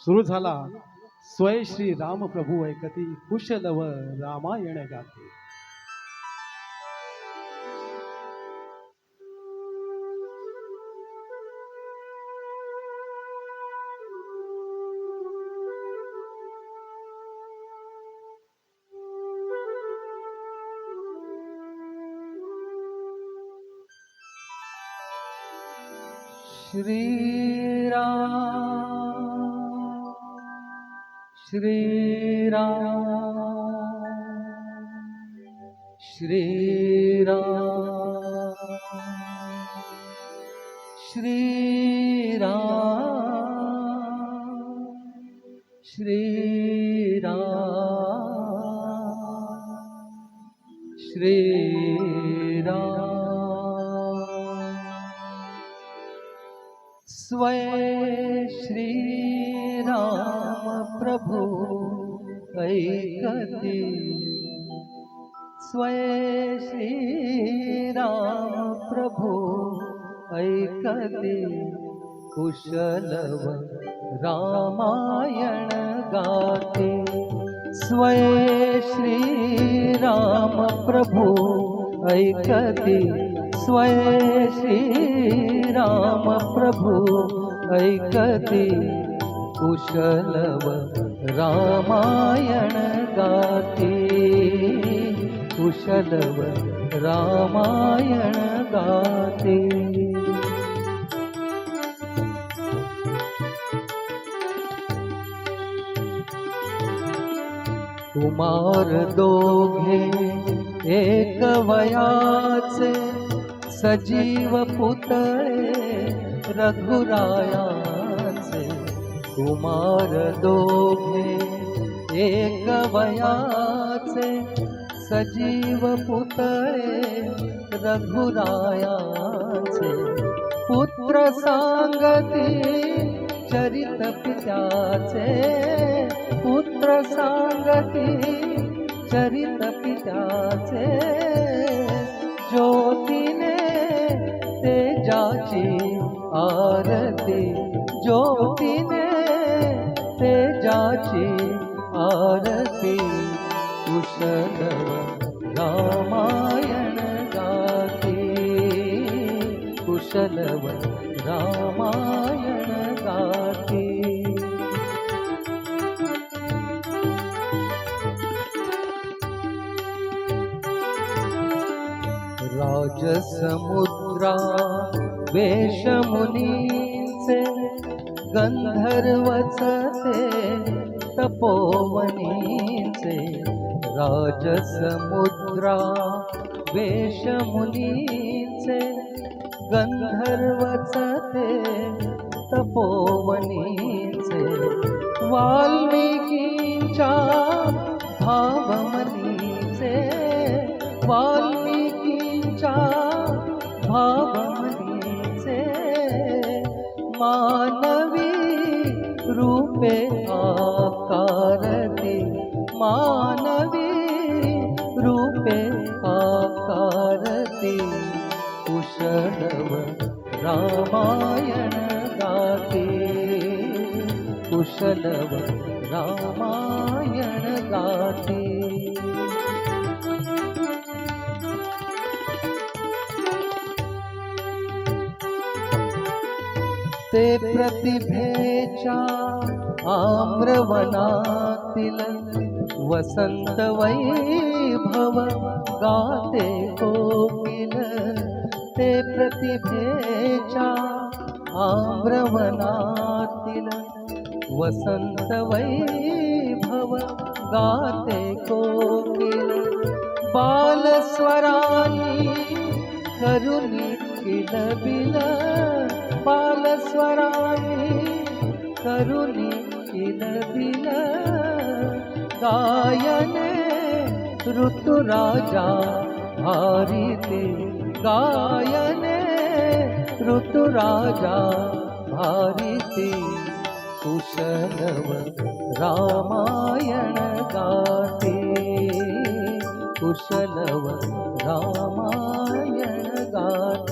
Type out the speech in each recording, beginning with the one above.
सुरू झाला. स्वय श्री राम प्रभू ऐकती कुशलव रामायण गाते. श्रीराम श्रीराम श्रीराम श्रीराम श्रीराम स्वयं प्रभु ऐकते स्वय श्रीराम प्रभु ऐकति कुशलव रामायण गाते स्वय श्रीराम प्रभु ऐकती स्वय श्रीराम प्रभु ऐकती कुशलव रामायण गाते. कुशलव रामायण गाते. कुमार दोघे एक वयाचे सजीव पुतळे रघुराया कुमार दोघे एक वयाचे सजीव पुत्र सांगती चरित पित्याचे पुत्र सांगती चरित पित्याचे ज्योतीने तेजाची आरती ज्योतीने तेजाची आरती कुशल रामायण गाते. कुशलव रामायण गाते. राजसमुद्रा वेशमुनीचे गंधर्वचते तपोवनीचे राजसमुद्रा वेशमुनीचे गंधर्वचते तपोवनीचे वाल्मिकींच्या भावमनीचे वाल्मिकींच्या भावमनीचे मान आकारते मानवी रूपे आकारते. कुशलव रामायण गाते. कुशलव रामायण गाते. ते प्रतिभेच्या आम्रवनातील वसंत वैभव गाते कोकिल ते प्रतिभेच्या आम्रवनातील वसंत वैभव गाते कोकिल. बालस्वरानी करुणी किलबिल बालस्वरानी करुणी किलबिल गायने ऋतुराजा भारिते गायने ऋतुराजा भारिते कुशलव रामायण गाते कुशलव रामायण गाते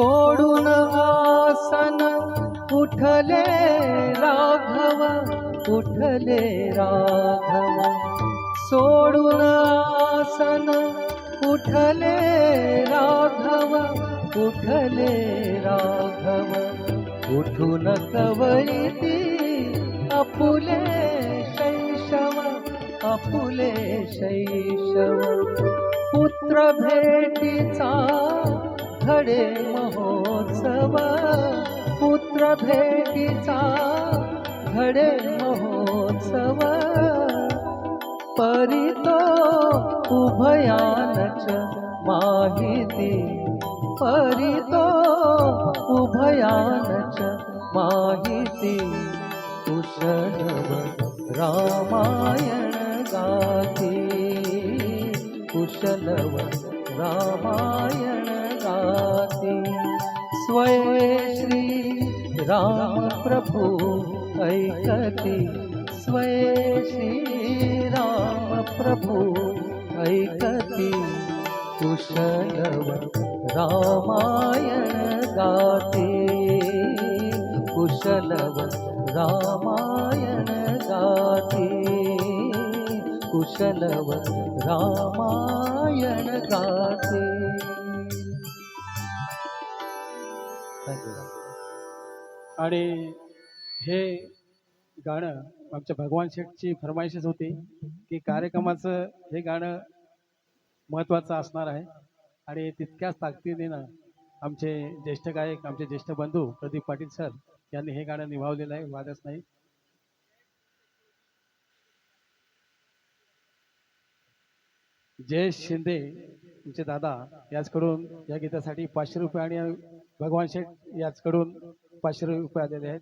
सोडून आसन उठले राघव उठले राघव. सोडून आसन उठले राघव उठले राघव. उठून कवयिती अपुले शैशव अपुले शैशव. पुत्र भेटीचा घडे महोत्सव. पुत्र भेटीचा घडे महोत्सव. परितो उभयानच माहिती. परितो उभयानच माहिती. कुशलव रामायण गाती. कुशलव रामा राम प्रभु ऐकती स्वेशी राम प्रभु ऐकती कुशलव रामायण गाते। कुशलव रामायण गाते। कुशलव रामायण गाते। आणि हे गाणं आमच्या भगवान शेठची फरमाईशच होती की कार्यक्रमाचं हे गाणं महत्त्वाचं असणार आहे. आणि तितक्याच ताकदीनं आमचे ज्येष्ठ गायक आमचे ज्येष्ठ बंधू प्रदीप पाटील सर यांनी हे गाणं निभावलेलं आहे वादच नाही. जयेश शिंदे तुमचे दादा याचकडून या गीतासाठी पाचशे रुपये आणि भगवान शेठ याचकडून पाचशे रुपये आलेले आहेत.